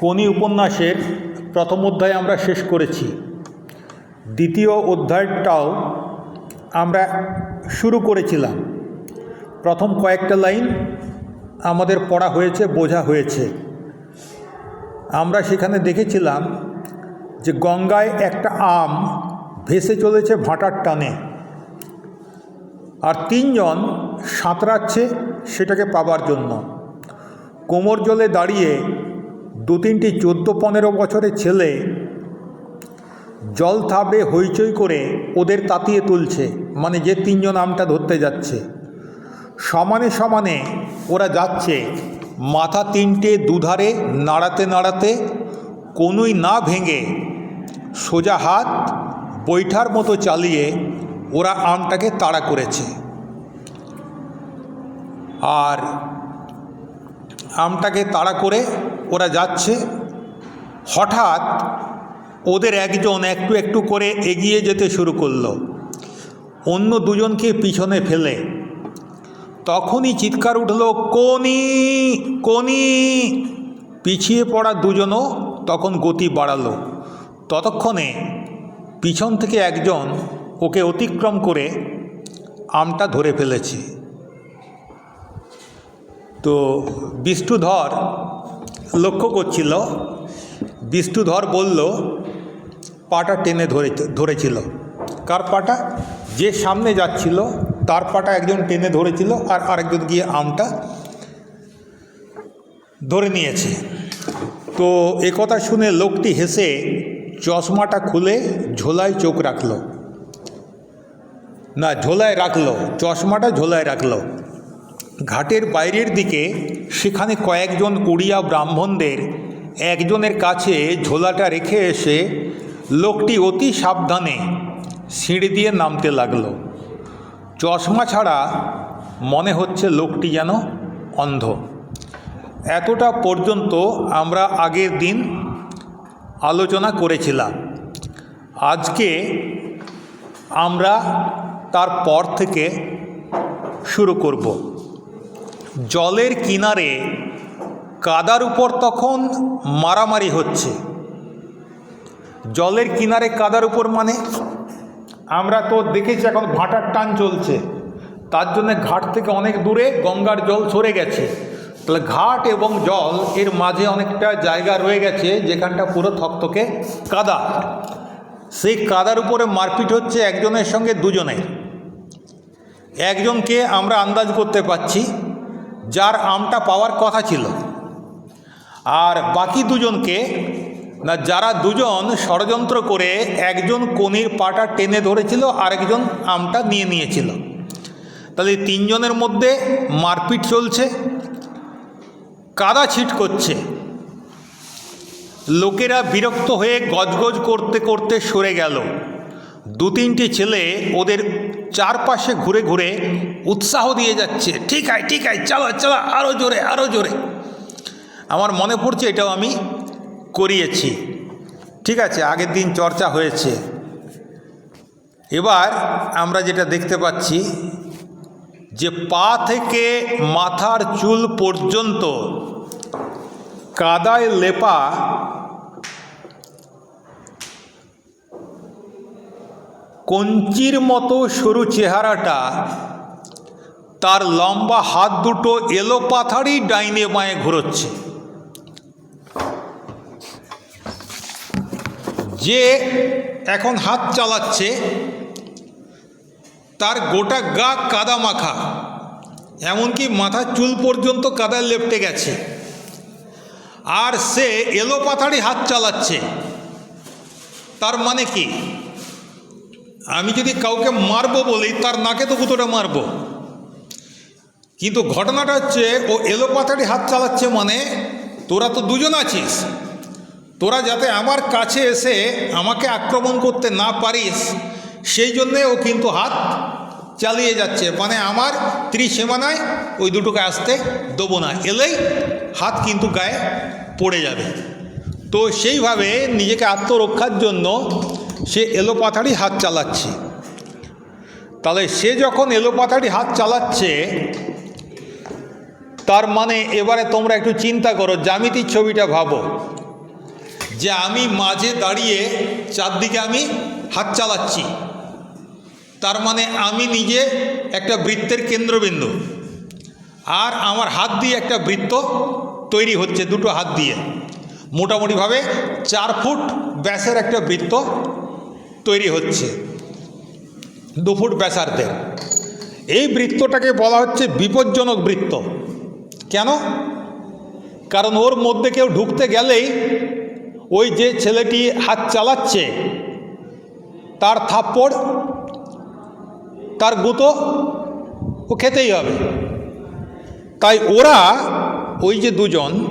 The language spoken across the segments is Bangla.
কোনি উপন্যাসের প্রথম অধ্যায় আমরা শেষ করেছি। দ্বিতীয় অধ্যায়টাও আমরা শুরু করেছিলাম। প্রথম কয়েকটা লাইন আমাদের পড়া হয়েছে, বোঝা হয়েছে। আমরা সেখানে দেখেছিলাম যে গঙ্গায় একটা আম ভেসে চলেছে ভাটার টানে আর তিনজন সাঁতরাচ্ছে সেটাকে পাবার জন্য। কোমর জলে দাঁড়িয়ে দু তিনটি চোদ্দ পনেরো বছরের ছেলে জল থাবড়ে হইচই করে ওদের তাতিয়ে তুলছে মানে যে তিনজন আমটা ধরতে যাচ্ছে। সমানে সমানে ওরা যাচ্ছে, মাথা তিনটে দুধারে, নাড়াতে নাড়াতে কোনোই না ভেঙে সোজা হাত বৈঠার মতো চালিয়ে ওরা আমটাকে তাড়া করেছে। আর আমটাকে তাড়া করে ওরা যাচ্ছে। হঠাৎ ওদের একজন একটু একটু করে এগিয়ে যেতে শুরু করল। অন্য দুজনকে পিছনে ফেলে। তখনই চিৎকার উঠল, কোনি কোনি! পিছিয়ে পড়া দুজনও তখন গতি বাড়ালো। ততক্ষণে পিছন থেকে একজন ওকে অতিক্রম করে আমটা ধরে ফেলেছে। তো, বিষ্ণুধর লক্ষ্য করছিল, বিষ্ণুধর বলল, পাটা টেনে ধরে ধরেছিল। কার পাটা? যে সামনে যাচ্ছিল, তার পাটা একজন টেনে ধরেছিল আর আরেকজন গিয়ে আমটা ধরে নিয়েছে। তো একথা শুনে লোকটি হেসে চশমাটা খুলে ঝোলায় চোখ রাখল। না, ঝোলায় রাখল, চশমাটা ঝোলায় রাখল। ঘাটের বাইরের দিকে সেখানে কয়েকজন উড়িয়া ব্রাহ্মণদের একজনের কাছে ঝোলাটা রেখে এসে লোকটি অতি সাবধানে সিঁড়ি দিয়ে নামতে লাগল। চশমা ছাড়া মনে হচ্ছে লোকটি যেন অন্ধ। এতটা পর্যন্ত আমরা আগের দিন আলোচনা করেছিলাম। আজকে আমরা তারপর থেকে শুরু করব। জলের কিনারে কাদার উপর তখন মারামারি হচ্ছে। জলের কিনারে কাদার উপর মানে? আমরা তো দেখেছি এখন ভাটার টান চলছে। তার জন্য ঘাট থেকে অনেক দূরে গঙ্গার জল সরে গেছে। তাহলে ঘাট এবং জল এর মাঝে অনেকটা জায়গা রয়ে গেছে, যেখানটা পুরো থকথকে কাদা। সেই কাদার উপরে মারপিট হচ্ছে একজনের সঙ্গে দুজনের। একজনকে আমরা আন্দাজ করতে পাচ্ছি যার আমটা পাওয়ার কথা ছিল। আর বাকি দুজনকে, না, যারা দুজন ষড়যন্ত্র করে একজন কনির পাটা টেনে ধরেছিল, আরেকজন আমটা নিয়ে নিয়েছিল। তাহলে তিনজনের মধ্যে মারপিট চলছে, কাদা ছিট করছে। লোকেরা বিরক্ত হয়ে গজগজ করতে করতে সরে গেল। দু তিনটি ছেলে ওদের চারপাশে ঘুরে ঘুরে উৎসাহ দিয়ে যাচ্ছে। ঠিক আয় ঠিক আয় চালো চালো আরও জোরে আরও জোরে। আমার মনে পড়ছে এটাও আমি করিয়েছি। ঠিক আছে, আগের দিন চর্চা হয়েছে। এবার আমরা যেটা দেখতে পাচ্ছি, যে পা থেকে মাথার চুল পর্যন্ত কাদায় লেপা কঞ্চির মতো সরু চেহারাটা, তার লম্বা হাত দুটো এলো পাথারই ডাইনে বাঁয়ে ঘুরোচ্ছে। যে এখন হাত চালাচ্ছে, তার গোটা গা কাদা মাখা, এমনকি মাথার চুল পর্যন্ত কাদায় লেপটে গেছে। আর সে এলো পাথাড়ি হাত চালাচ্ছে। তার মানে কি? আমি যদি কাউকে মারবো বলি, তার নাকে তো কুতোটা মারবো। কিন্তু ঘটনাটা হচ্ছে, ও এলো পাথাড়ি হাত চালাচ্ছে মানে তোরা তো দুজন আছিস। তোরা যাতে আমার কাছে এসে আমাকে আক্রমণ করতে না পারিস, সেই জন্যে ও কিন্তু হাত চালিয়ে যাচ্ছে। মানে আমার ত্রিসীমানায় ওই দুটোকে আসতে দেবো না, এলেই হাত কিন্তু গায়ে পড়ে যাবে। তো সেইভাবে নিজেকে আত্মরক্ষার জন্য সে এলোপাথাড়ি হাত চালাচ্ছে। তাহলে সে যখন এলোপাথাড়ি হাত চালাচ্ছে, তার মানে এবারে তোমরা একটু চিন্তা করো, জ্যামিতির ছবিটা ভাবো। যে আমি মাঝে দাঁড়িয়ে চারদিকে আমি হাত চালাচ্ছি। তার মানে আমি নিজে একটা বৃত্তের কেন্দ্রবিন্দু আর আমার হাত দিয়ে একটা বৃত্ত তৈরি হচ্ছে দুটো হাত দিয়ে। মোটামুটিভাবে চার ফুট ব্যাসের একটা বৃত্ত তৈরি হচ্ছে। দুফুট ব্যাসার্ধের এই বৃত্তটাকে বলা হচ্ছে বিপজ্জনক বৃত্ত। কেন? কারণ ওর মধ্যে কেউ ঢুকতে গেলেই ওই যে ছেলেটি হাত চালাচ্ছে, তার থাপ্পড়, তার গুঁতো, ও খেতেই হবে। তাই ওরা, ওই যে দুজন,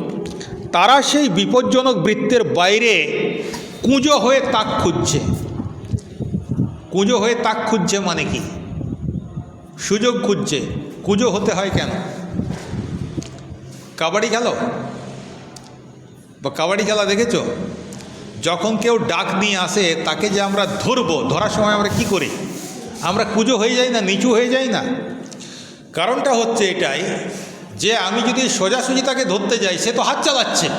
তারা সেই বিপজ্জনক বৃত্তের বাইরে কুঁজো হয়ে তাক খুঁজছে। কুঁজো হয়ে তাক খুঁজছে মানে কি? সুযোগ খুঁজছে। কুঁজো হতে হয় কেন? কাবাডি খেলো? বা কাবাডি খেলা দেখেছ? যখন কেউ ডাক নিয়ে আসে, তাকে যে আমরা ধরবো, ধরার সময় আমরা কি করি? আমরা কুজো হয়ে যাই না, নিচু হয়ে যাই না? কারণটা হচ্ছে এটাই যে আমি যদি সোজাসুজি তাকে ধরতে যাই, সে তো হাত চালাচ্ছে।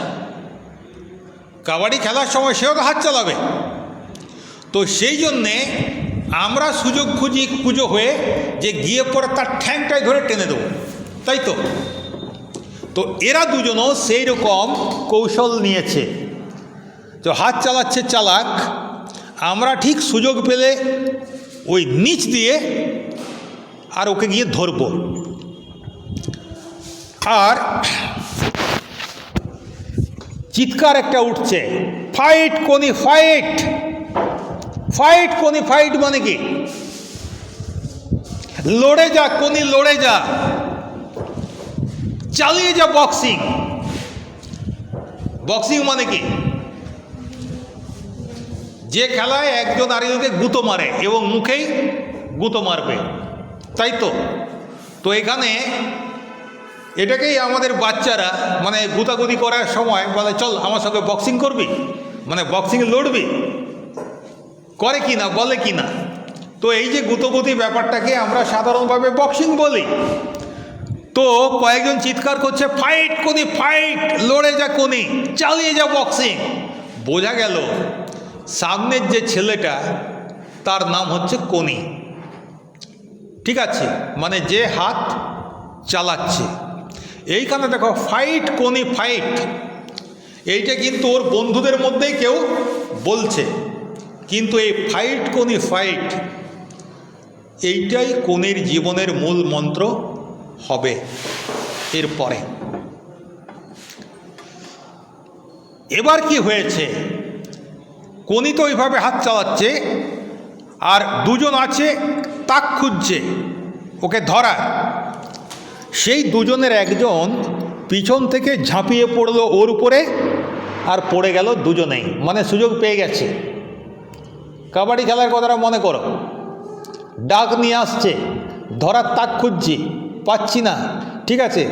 কাবাডি খেলার সময় সেও তো হাত চালাবে। তো সেই জন্যে আমরা সুযোগ খুঁজি পুজো হয়ে যে গিয়ে পরে তার ঠ্যাংটাই ধরে টেনে দেবো। তাই তো? তো এরা দুজনও সেই রকম কৌশল নিয়েছে। তো হাত চালাচ্ছে চালাক। আমরা ঠিক সুযোগ পেলে ওই নিচ দিয়ে আর ওকে গিয়ে ধরব। আর চিৎকার একটা উঠছে, fight Koni, fight! Fight Koni fight মানে কি? লড়ে যা কোনি লড়ে যা। চালিয়ে যা বক্সিং বক্সিং মানে কি? যে খেলায় একজন আরেকজনকে গুঁতো মারে এবং মুখেই গুঁতো মারবে। তাই তো? তো এখানে এটাকেই আমাদের বাচ্চারা মানে গুতাগুতি করার সময় বলে, চল আমার সঙ্গে বক্সিং করবি? মানে বক্সিংয়ে লড়বি? করে কি না, বলে কি না? তো এই যে গুতগুতি ব্যাপারটাকে আমরা সাধারণভাবে বক্সিং বলি। তো কয়েকজন চিৎকার করছে, ফাইট কোনি ফাইট, লড়ে যা কোনি চালিয়ে যা বক্সিং। বোঝা গেল, সামনের যে ছেলেটা, তার নাম হচ্ছে কোনি। ঠিক আছে? মানে যে হাত চালাচ্ছে। এইখানে দেখো, ফাইট কোনি ফাইট। এইটা কিন্তু ওর বন্ধুদের মধ্যেই কেউ বলছে। কিন্তু এই ফাইট কোনি ফাইট এইটাই কোনির জীবনের মূল মন্ত্র হবে এরপরে। এবার কি হয়েছে? কোনি তো ওইভাবে হাত চালাচ্ছে, আর দুজন আছে, তাক খুঁজছে, ওকে ধরা। সেই দুজনের একজন পিছন থেকে ঝাঁপিয়ে পড়ল ওর উপরে, আর পড়ে গেল দুজনেই। মানে সুযোগ পেয়ে গেছে। কাবাডি খেলার কথাটা মনে করো। ডাক নিয়ে আসছে, ধরার তাক খুঁজছি, পাচ্ছি না, ঠিক আছে?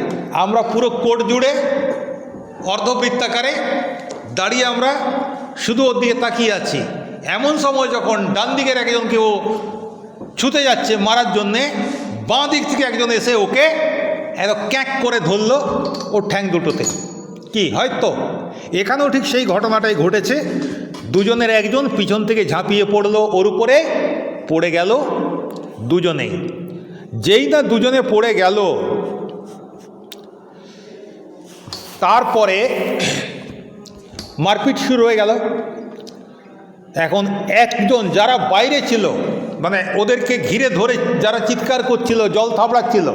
আমরা পুরো কোট জুড়ে অর্ধবৃত্তাকারে দাঁড়িয়ে আমরা শুধু ওর দিকে তাকিয়ে আছি। এমন সময় যখন ডান দিকের একজনকে ও ছুতে যাচ্ছে মারার জন্যে, বাঁ দিক থেকে একজন এসে ওকে এত ক্যাক করে ধরলো ওর ঠ্যাং দুটোতে। কি, হয়তো? এখানেও ঠিক সেই ঘটনাটাই ঘটেছে। দুজনের একজন পিছন থেকে ঝাঁপিয়ে পড়ল, ওর উপরে পড়ে গেল দুজনেই যেই না দুজনে পড়ে গেল, তারপরে মারপিট শুরু হয়ে গেল। এখন একজন যারা বাইরে ছিল মানে ওদেরকে ঘিরে ধরে যারা চিৎকার করছিল, জল থাপড়াচ্ছিল,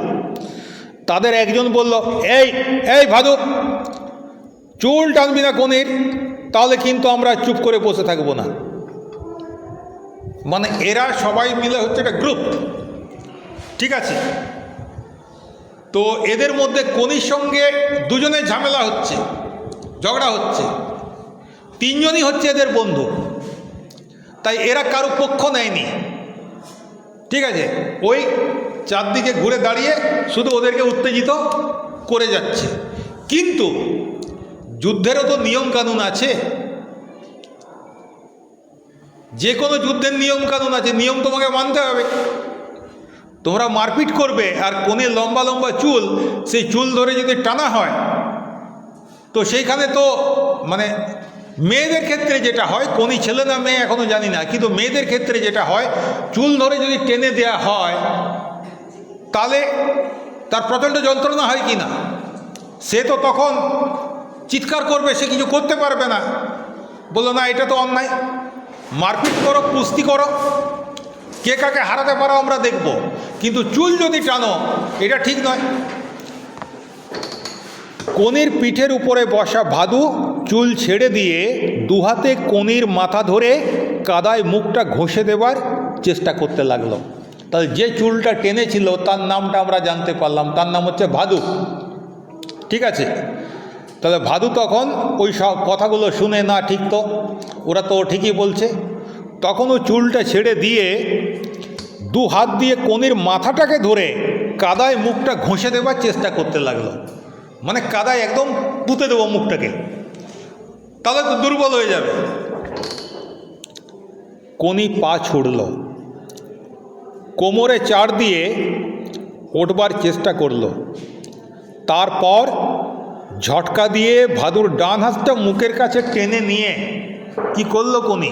তাদের একজন বলল, এই এই ভাদু, চুল টানবি না কোনের। তাহলে কিন্তু আমরা চুপ করে বসে থাকব না। মানে এরা সবাই মিলে হচ্ছে একটা গ্রুপ ঠিক আছে? তো এদের মধ্যে কনির সঙ্গে দুজনে ঝামেলা হচ্ছে, ঝগড়া হচ্ছে। তিনজনই হচ্ছে এদের বন্ধু। তাই এরা কারও পক্ষ নেয়নি। ঠিক আছে? ওই চারদিকে ঘুরে দাঁড়িয়ে শুধু ওদেরকে উত্তেজিত করে যাচ্ছে। কিন্তু যুদ্ধেরও তো নিয়ম কানুন আছে। যে কোনো যুদ্ধের নিয়ম কানুন আছে, নিয়ম তোমাকে মানতে হবে। তোমরা মারপিট করবে আর কোনে লম্বা লম্বা চুল, সেই চুল ধরে যদি টানা হয়, তো সেইখানে তো মানে মেয়েদের ক্ষেত্রে যেটা হয় কোনি ছেলে না মেয়ে এখনও জানি না, কিন্তু মেয়েদের ক্ষেত্রে যেটা হয়, চুল ধরে যদি টেনে দেয়া হয়, তাহলে তার প্রচণ্ড যন্ত্রণা হয় কি না? সে তো তখন চিৎকার করবে, সে কিছু করতে পারবে না। বলল, না, এটা তো অন্যায়। মারপিট করো, কুস্তি করো। কে কাকে হারাতে পারো আমরা দেখব। কিন্তু চুল যদি টানো, এটা ঠিক নয়। কনির পিঠের উপরে বসা ভাদু চুল ছেড়ে দিয়ে দুহাতে কনির মাথা ধরে কাদায় মুখটা ঘষে দেবার চেষ্টা করতে লাগল। তাহলে যে চুলটা টেনেছিল, তার নামটা আমরা জানতে পারলাম। তার নাম হচ্ছে ভাদু। ঠিক আছে? তাহলে ভাদু তখন ওই সব কথাগুলো শুনে, না, ঠিক তো, ওরা তো ঠিকই বলছে। তখন ও চুলটা ছেড়ে দিয়ে দু হাত দিয়ে কনির মাথাটাকে ধরে কাদায় মুখটা ঘষে দেবার চেষ্টা করতে লাগল। মানে কাদায় একদম পুঁতে দেবো মুখটাকে। তাহলে তো দুর্বল হয়ে যাবে। কনি পা ছুড়ল। কোমরে চার দিয়ে ওঠবার চেষ্টা করল। তারপর ঝটকা দিয়ে ভাদুর ডান হাতটা মুখের কাছে টেনে নিয়ে কি করল কোনি?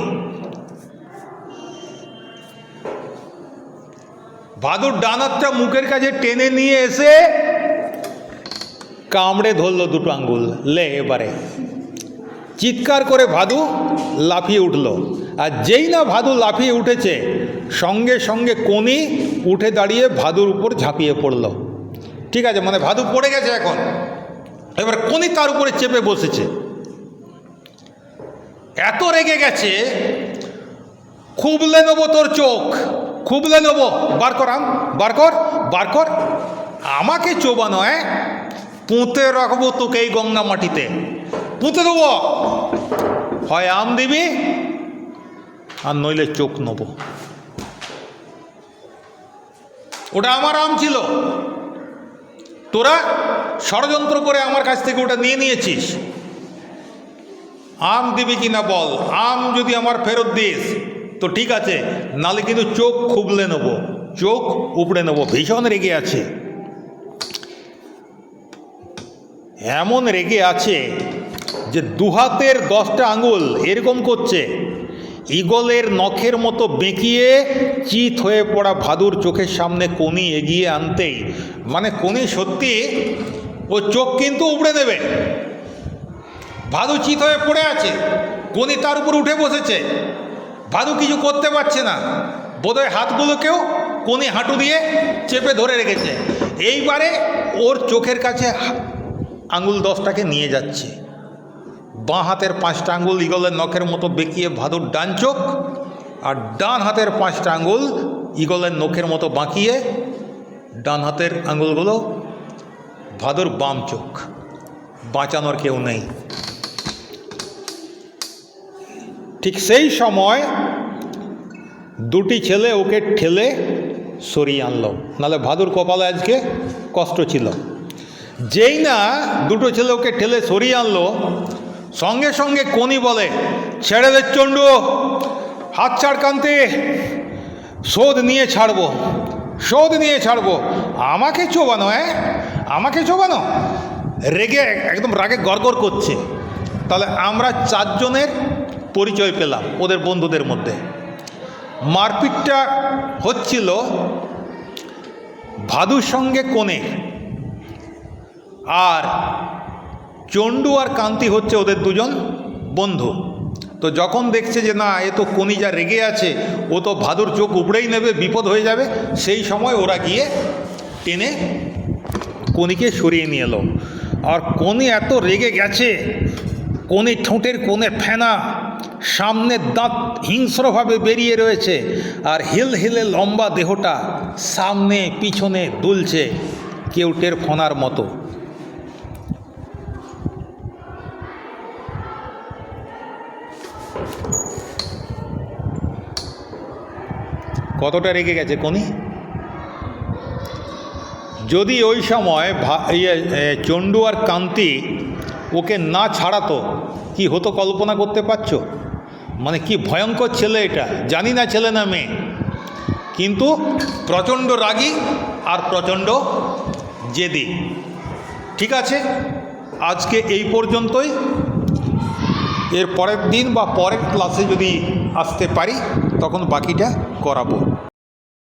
ভাদুর ডান হাতটা মুখের কাছে টেনে নিয়ে এসে কামড়ে ধরলো দুটো আঙ্গুল। লে, এবারে। চিৎকার করে ভাদু লাফিয়ে উঠল। আর যেই না ভাদু লাফিয়ে উঠেছে, সঙ্গে সঙ্গে কোনি উঠে দাঁড়িয়ে ভাদুর উপর ঝাঁপিয়ে পড়ল। ঠিক আছে মানে ভাদু পড়ে গেছে এখন। এবার কোনি তার উপরে চেপে বসেছে? এত রেগে গেছে, খুবলে নেব তোর চোখ, খুবলে নেব। বার কর, আম, বার কর বার কর। আমাকে চোবা নয়, পুঁতে রাখব তোকে এই গঙ্গা মাটিতে। পুঁতে দেবো। হয় আম দিবি, আর নইলে চোখ নেব। ওটা আমার আম ছিল। তোরা ষড়যন্ত্র করে আমার কাছ থেকে ওটা নিয়ে নিয়েছিস। আম দিবি কি না বল? আম যদি আমার ফেরত দিস, তো ঠিক আছে, নালে কিন্তু চোখ খুবলে নেব, চোখ উপড়ে নেব, ভীষণ রেগে আছে। এমন রেগে আছে যে দুহাতের দশটা আঙুল এরকম করছে। ইগলের নখের মতো বেঁকিয়ে চিত হয়ে পড়া ভাদুর চোখের সামনে কনি এগিয়ে আনতেই মানে কনি সত্যি ও চোখ কিন্তু উপড়ে দেবে। ভাদু চিত হয়ে পড়ে আছে, কনি তার উপর উঠে বসেছে। ভাদু কিছু করতে পারছে না, বোধহয় হাতগুলোকেও কোনি হাঁটু দিয়ে চেপে ধরে রেখেছে। এইবারে ওর চোখের কাছে আঙুল দশটাকে নিয়ে যাচ্ছে। বাঁ হাতের পাঁচটা আঙুল ইগলের নখের মতো বেঁকিয়ে ভাদুর ডান চোখ, আর ডান হাতের পাঁচটা আঙুল ইগলের নখের মতো বাঁকিয়ে ডান হাতের আঙুলগুলো ভাদুর বাম চোখ। বাঁচানোর কেউ নেই। ঠিক সেই সময় দুটি ছেলে ওকে ঠেলে সরিয়ে আনলো। নাহলে ভাদুর কপালে আজকে কষ্ট ছিল। যেই না দুটো ছেলে ওকে ঠেলে সরিয়ে আনলো সঙ্গে সঙ্গে কোনি বলে, ছেড়ে দে চন্ডু হাত ছাড় কান্তে, শোধ নিয়ে ছাড়বো, শোধ নিয়ে ছাড়বো। আমাকে চোবানো হ্যাঁ? আমাকে চোবানো? রেগে একদম রাগে গড়গড় করছে। তাহলে আমরা চারজনের পরিচয় পেলাম ওদের বন্ধুদের মধ্যে। মারপিটটা হচ্ছিল ভাদুর সঙ্গে কোণে আর চণ্ডু আর কান্তি হচ্ছে ওদের দুজন বন্ধু। তো যখন দেখছে যে না, এ তো কোনি যা রেগে আছে, ও তো ভাদুর চোখ উপড়েই নেবে, বিপদ হয়ে যাবে, সেই সময় ওরা গিয়ে টেনে কনিকে সরিয়ে নিয়ে এলো। আর কোনি এত রেগে গেছে, কোনি ঠোঁটের কোণে ফেনা সামনের দাঁত হিংস্রভাবে বেরিয়ে রয়েছে, আর হিল হিলে লম্বা দেহটা সামনে পিছনে দুলছে কেউটের ফোনার মতো। কতটা রেগে গেছে কোনি? যদি ওই সময় ইয়ে চণ্ডু আর কান্তি ওকে না ছাড়াতো, কি হতো কল্পনা করতে পারছ? মানে কি ভয়ঙ্কর ছেলে এটা, জানি না ছেলে না মেয়ে। কিন্তু প্রচণ্ড রাগী আর প্রচণ্ড জেদি। ঠিক আছে? আজকে এই পর্যন্তই। এর পরের দিন বা পরের ক্লাসে যদি আসতে পারি, তখন বাকিটা করাবো।